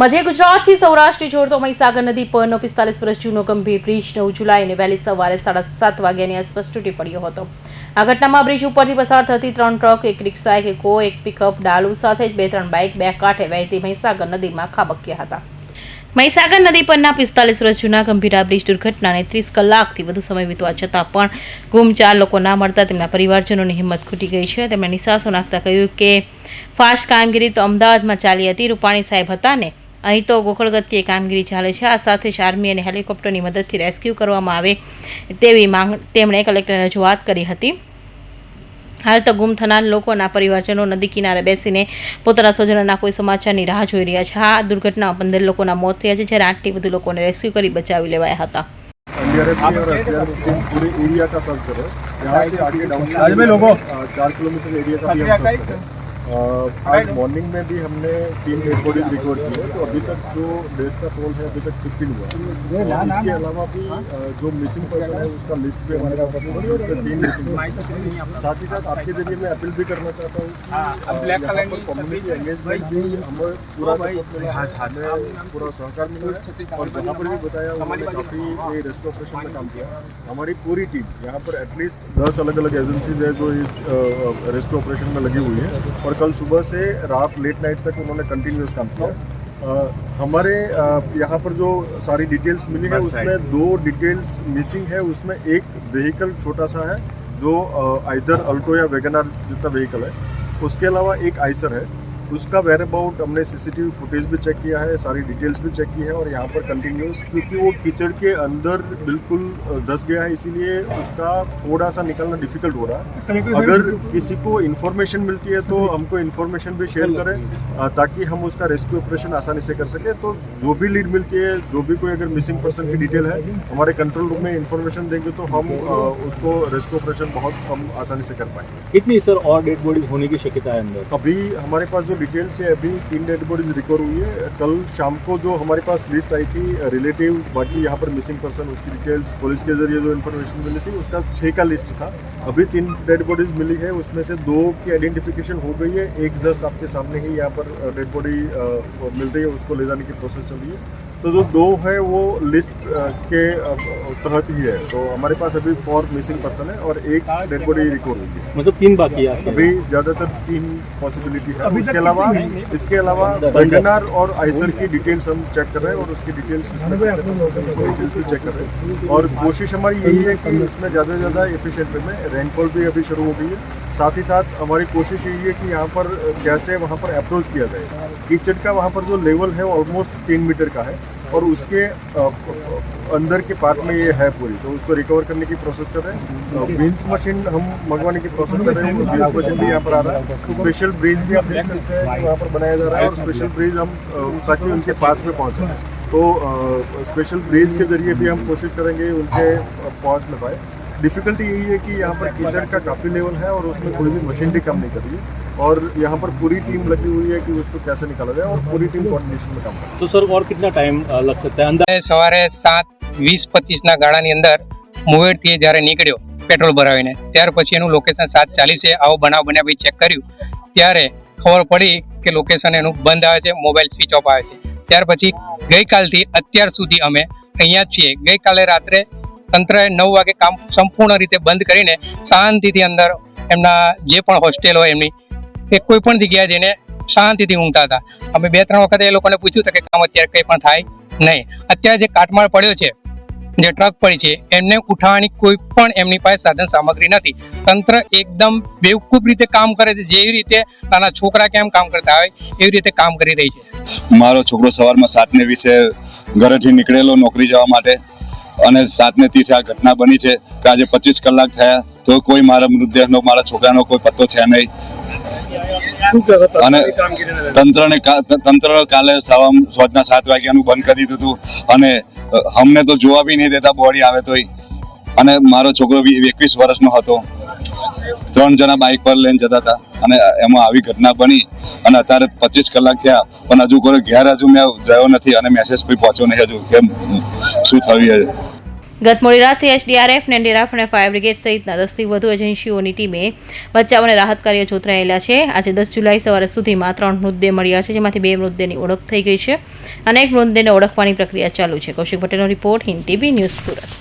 મધ્ય ગુજરાતથી સૌરાષ્ટ્રને જોડતો મહીસાગર નદી પરનો પિસ્તાલીસ વર્ષ જૂનો ગંભીર બ્રિજ નવ જુલાઈને વહેલી સવારે સાડા સાત વાગ્યાની આસપાસ તૂટી પડ્યો હતો. આ ઘટનામાં બ્રિજ ઉપરથી પસાર થતી ત્રણ ટ્રક, એક રિક્ષા, એક ઇકો, એક પિકઅપ, ડાલુ સાથે જ બે ત્રણ બાઇક, બે કાંઠે વહેતી મહીસાગર નદીમાં ખાબક્યા હતા. મહીસાગર નદી પરના પિસ્તાલીસ વર્ષ જૂના ગંભીર આ બ્રિજ દુર્ઘટનાને ત્રીસ કલાકથી વધુ સમય વીતવા છતાં પણ ગુમ ચાર લોકો ના મળતા તેમના પરિવારજનોની હિંમત ખૂટી ગઈ છે. તેમણે નિશાસો નાખતા કહ્યું કે ફાસ્ટ કામગીરી તો અમદાવાદમાં ચાલી હતી. રૂપાણી સાહેબ હતા ને અહીં તો ગોખળ ગતિએ કામગીરી ચાલે છે આ સાથે જ આર્મી અને હેલિકોપ્ટરની મદદથી રેસ્ક્યુ કરવામાં આવે તેવી માંગ તેમણે કલેક્ટરને રજૂઆત કરી હતી હાલ તો ગુમ થનાર લોકોના પરિવારજનો નદી કિનારે બેસીને પોતાના સ્વજનોના કોઈ સમાચારની રાહ જોઈ રહ્યા છે આ દુર્ઘટનામાં પંદર લોકોના મોત થયા છે જ્યારે આઠથી વધુ લોકોને રેસ્ક્યુ કરી બચાવી લેવાયા હતા एनडीआरएफ की और एसडीआरएफ की टीम पूरे एरिया का सर्च करे यहाँ से आगे डाउन आज में लोगों चार किलोमीटर एरिया का आज मॉर्निंग में भी हमने तीन डेड बॉडीज रिकवर की है तो अभी तक जो डेथ का टोल है अभी तक फिफ्टीन हुआ है। और इसके अलावा भी जो मिसिंग पर्सन है उसका लिस्ट भी हमारे पास है उसके तीन मिसिंग साथ ही साथ आपके ज़रिए मैं अपील भी करना चाहता हूँ। कम्युनिटी एंगेजमेंट भी हमें पूरा सपोर्ट मिला हमें पूरा सहकार मिला है। और जहाँ पर भी बताया उन्होंने काफ़ी रेस्क्यू ऑपरेशन में काम किया हमारी पूरी टीम यहाँ पर एटलीस्ट दस अलग अलग एजेंसीज है जो इस रेस्क्यू ऑपरेशन में लगी हुई है। और कल सुबह से रात लेट नाइट तक उन्होंने कंटिन्यूस काम किया। हमारे यहाँ पर जो सारी डिटेल्स मिली है उसमें दो डिटेल्स मिसिंग है उसमें एक व्हीकल छोटा सा है जो इधर अल्टो या वेगनार जितना व्हीकल है उसके अलावा एक आइसर है। उसका वेर अबाउट हमने सीसीटीवी फुटेज भी चेक किया है सारी डिटेल्स भी चेक की है और यहाँ पर कंटिन्यूस क्योंकि वो कीचड़ के अंदर बिल्कुल धंस गया है इसीलिए उसका थोड़ा सा निकलना डिफ़िकल्ट हो रहा है। अगर किसी को इन्फॉर्मेशन मिलती है तो हमको इन्फॉर्मेशन भी शेयर करें ताकि हम उसका रेस्क्यू ऑपरेशन आसानी से कर सके। तो जो भी लीड मिलती है जो भी कोई अगर मिसिंग पर्सन की डिटेल है हमारे कंट्रोल रूम में इन्फॉर्मेशन देंगे तो हम उसको रेस्क्यू ऑपरेशन बहुत हम आसानी से कर पाएँगे। कितनी सर और डेड बॉडी होने की शक्यता है अंदर? अभी हमारे पास जो डिटेल्स से अभी तीन डेड बॉडीज रिकवर हुई है। कल शाम को जो हमारे पास लिस्ट आई थी रिलेटिव बाकी यहाँ पर मिसिंग पर्सन उसकी डिटेल्स पुलिस के ज़रिए जो इन्फॉर्मेशन मिली थी, उसका छः का लिस्ट था। अभी तीन डेड बॉडीज मिली है, उसमें से दो की आइडेंटिफिकेशन हो गई है, एक जस्ट आपके सामने ही यहाँ पर डेड बॉडी मिल रही है, उसको ले जाने की प्रोसेस चल रही है। तो जो दो है वो लिस्ट के तहत ही है। तो हमारे पास अभी फोर मिसिंग पर्सन है और एक डेड बॉडी रिकवर हुई है। मतलब तीन बाकी है। अभी ज़्यादातर तीन पॉसिबिलिटी है। इसके अलावा इसके अलावा वेगनार और आइसर की डिटेल्स हम चेक कर रहे हैं और उसकी डिटेल्स डिटेल्स भी चेक कर रहे हैं। और कोशिश हमारी यही है कि इसमें ज़्यादा से ज़्यादा एफिशिएंट में। रेनफॉल भी अभी शुरू हो गई है। साथ ही साथ हमारी कोशिश यही है कि यहाँ पर कैसे वहाँ पर अप्रोच किया जाए। कीचड़ का वहाँ पर जो लेवल है वो ऑलमोस्ट तीन मीटर का है और उसके अंदर के पार्ट में ये है पूरी। तो उसको रिकवर करने की प्रोसेस कर रहे हैं। बीन्स मशीन हम मंगवाने की प्रोसेस कर रहे हैं। बीन्स मशीन भी यहाँ पर आ रहा है। स्पेशल ब्रिज भी आप देख सकते हैं वहाँ पर बनाया जा रहा है और स्पेशल ब्रिज हम ताकि उनके पास में पहुँचे तो स्पेशल ब्रिज के ज़रिए भी हम कोशिश करेंगे उनके पहुँच में पाए। डिफिकल्टी यही है कि यहाँ पर कीचड़ का काफ़ी लेवल है और उसमें कोई भी मशीन भी काम नहीं कर रही है और यहाँ पर पूरी टीम लगी हुई है कि उसको कैसे निकाला जाए और पूरी टीम कोऑर्डिनेशन में काम कर रही है तो सर और कितना टाइम अ, लग सकता है अंदर એ સવારે સાત વીસ પચીસના ગાળાની અંદર મુવેડથી જ્યારે નીકળ્યો પેટ્રોલ ભરાવીને ત્યાર પછી એનું લોકેશન સાત ચાલીસે આવો બનાવ બન્યા પછી ચેક કર્યું ત્યારે ખબર પડી કે લોકેશન એનું બંધ આવે છે મોબાઈલ સ્વિચ ઓફ આવે છે ત્યાર પછી ગઈકાલથી અત્યાર સુધી અમે અહીંયા જ છીએ ગઈકાલે રાત્રે તંત્રએ નવ વાગે કામ સંપૂર્ણ રીતે બંધ કરીને શાંતિથી અંદર એમના જે પણ હોસ્ટેલ હોય એમની એ કોઈ પણ જગ્યાએ જઈને શાંતિથી ઊંઘતા હતા. અમે બે ત્રણ વખત એ લોકોને પૂછ્યું હતું કે કામ અત્યારે કંઈ પણ થાય નહીં. અત્યારે જે કાટમાળ પડ્યો છે, જે ટ્રક પડી છે, એમને ઉઠાવવાની કોઈ પણ એમની પાસે સાધન સામગ્રી નથી. તંત્ર એકદમ બેવકૂફ રીતે કામ કરે છે. જેવી રીતે નાના છોકરા કેમ કામ કરતા હોય, એવી રીતે કામ કરી રહી છે. મારો છોકરો સવારમાં સાતને વીસે ઘરેથી નીકળેલો નોકરી જવા માટે. અને સાતને ત્રીસે આ ઘટના બની છે કે આજે પચીસ કલાક થયા તો કોઈ મારા મૃતદેહનો મારા છોકરાનો કોઈ પત્તો છે નહીં. અને તંત્રને તંત્ર કાલે સવા સોજના સાત વાગ્યાનું બંધ કરી દીધું હતું. અને અમને તો જોવા બી નહીં દેતા બોડી આવે તોય. અને મારો છોકરો એકવીસ વર્ષનો હતો. ત્રણ જણા બાઇક પર લઈને જતા હતા અને એમાં આવી ઘટના બની અને અત્યારે પચીસ કલાક થયા, પણ હજુ કોઈ ઘેર હજુ મેં ગયો નથી અને મેસેજ કોઈ પહોંચ્યો નહીં હજુ. કેમ? શું થયું છે ગત મોડી રાતથી એસડીઆરએફ ને ડેરાફ અને ફાયર બ્રિગેડ સહિતના દસથી વધુ એજન્સીઓની ટીમે બચાવ અને રાહત કાર્યો જોતરાયેલા છે. આજે દસ જુલાઈ સવારે સુધીમાં ત્રણ મૃતદેહ મળ્યા છે, જેમાંથી બે મૃતદેહની ઓળખ થઈ ગઈ છે અને એક મૃતદેહને ઓળખવાની પ્રક્રિયા ચાલુ છે. કૌશિક પટેલનો report Hind TV news Surat.